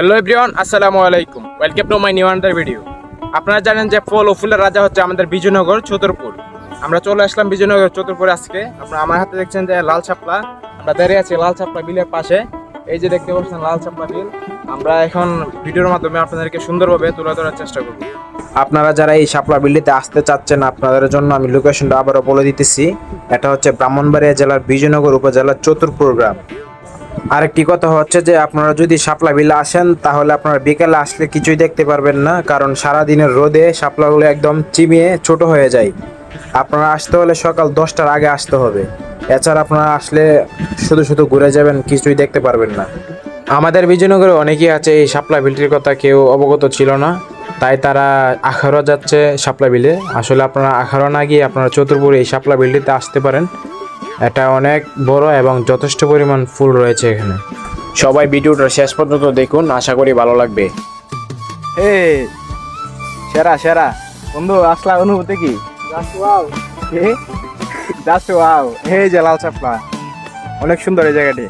Hello everyone আসসালামু আলাইকুম welcome to my new under video আপনারা জানেন যে ফল ও ফুলের রাজা হচ্ছে আমাদের বিজয়নগর চতুরপুর। আমরা চলে আসলাম বিজয়নগর চতুরপুর আজকে। আপনারা আমার হাতে দেখছেন যে লাল ছাপলা। আমরা দাঁড়িয়ে আছি লাল ছাপলা বিলের পাশে। এই যে দেখতে পাচ্ছেন লাল ছাপলা বিল। আমরা এখন ভিডিওর মাধ্যমে আপনাদেরকে সুন্দরভাবে তুলে ধরার চেষ্টা করব। আপনারা যারা এই শাপলা বিল্ডিতে আসতে চাচ্ছেন, আপনাদের জন্য আমি লোকেশনটা আবারও বলে দিতেছি। এটা হচ্ছে ব্রাহ্মণবাড়িয়া জেলার বিজয়নগর উপজেলার চতুরপুর গ্রাম। আরেকটি কথা হচ্ছে যে আপনারা যদি শাপলা বিলে আসেন, তাহলে আপনারা বিকেলে আসলে কিছুই দেখতে পারবেন না, কারণ সারা দিনের রোদে শাপলাগুলো একদম চিমিয়ে ছোট হয়ে যায়। আপনারা আসতে হলে সকাল দশটার আগে আসতে হবে। এছাড়া আপনারা আসলে শুধু শুধু ঘুরে যাবেন, কিছুই দেখতে পারবেন না। আমাদের বিজয়নগরে অনেকেই আছে এই শাপলা বিলটির কথা কেউ অবগত ছিল না, তাই তারা আখারো যাচ্ছে শাপলা বিলে। আসলে আপনারা আখারো না গিয়ে আপনারা চতুর্পুরে এই শাপলা বিলটিতে আসতে পারেন। এটা অনেক বড় এবং যথেষ্ট পরিমাণ ফুল রয়েছে এখানে। সবাই ভিডিওটা শেষ পর্যন্ত দেখুন আশা করি ভালো লাগবে। হে সেরা সেরা। বন্ধু আসলা অনুভূতি কি. যে লাল চাপলা অনেক সুন্দর এই জায়গাটি।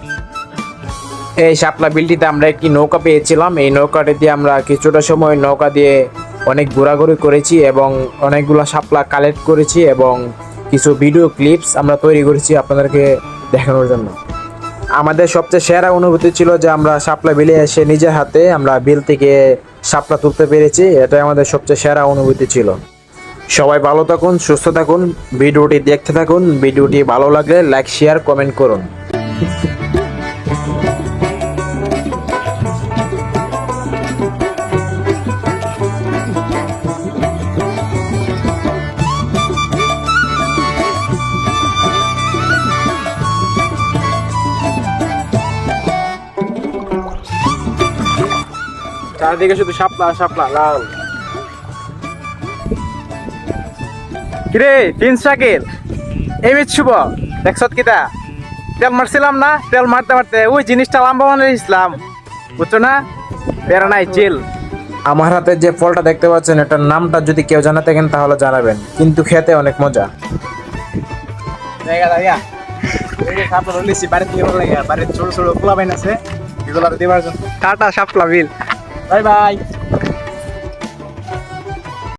এই শাপলা বিলটিতে আমরা একটি নৌকা পেয়েছিলাম। এই নৌকাটি দিয়ে আমরা কিছুটা সময় নৌকা দিয়ে অনেক ঘোরাঘুরি করেছি এবং অনেকগুলো শাপলা কালেক্ট করেছি এবং কিছু ভিডিও ক্লিপস আমরা তৈরি করেছি আপনাদেরকে দেখানোর জন্য। আমাদের সবচেয়ে সেরা অনুভূতি ছিল যে আমরা শাপলা বিলে এসে নিজের হাতে আমরা বিল থেকে শাপলা তুলতে পেরেছি, এটাই আমাদের সবচেয়ে সেরা অনুভূতি ছিল। সবাই ভালো থাকুন, সুস্থ থাকুন, ভিডিওটি দেখতে থাকুন, ভিডিওটি ভালো লাগলে লাইক শেয়ার কমেন্ট করুন। চারদিকে শুধু শাপলা শাপলা লাল। কিরে তিন শাকিল। এই শুভ দেখছত কিতা? তেল মারছিলাম না? তেল মারতে মারতে ওই জিনিসটা লম্বা মানে ইসলাম। বুঝছ না? বেড়া নাই চিল আমার হাতে যে ফলটা দেখতে পাচ্ছেন এটার নামটা যদি কেউ জানা থাকেন তাহলে জানাবেন। কিন্তু খেতে অনেক মজা। জায়গা জায়গা। এই যে শাপলা রলিছি বাড়িতে দিয়ে লাগে বাড়িতে ছোট ছোট পোলা বাইন আছে এগুলো দিবার জন্য। টাটা শাপলা বিল। Bye bye.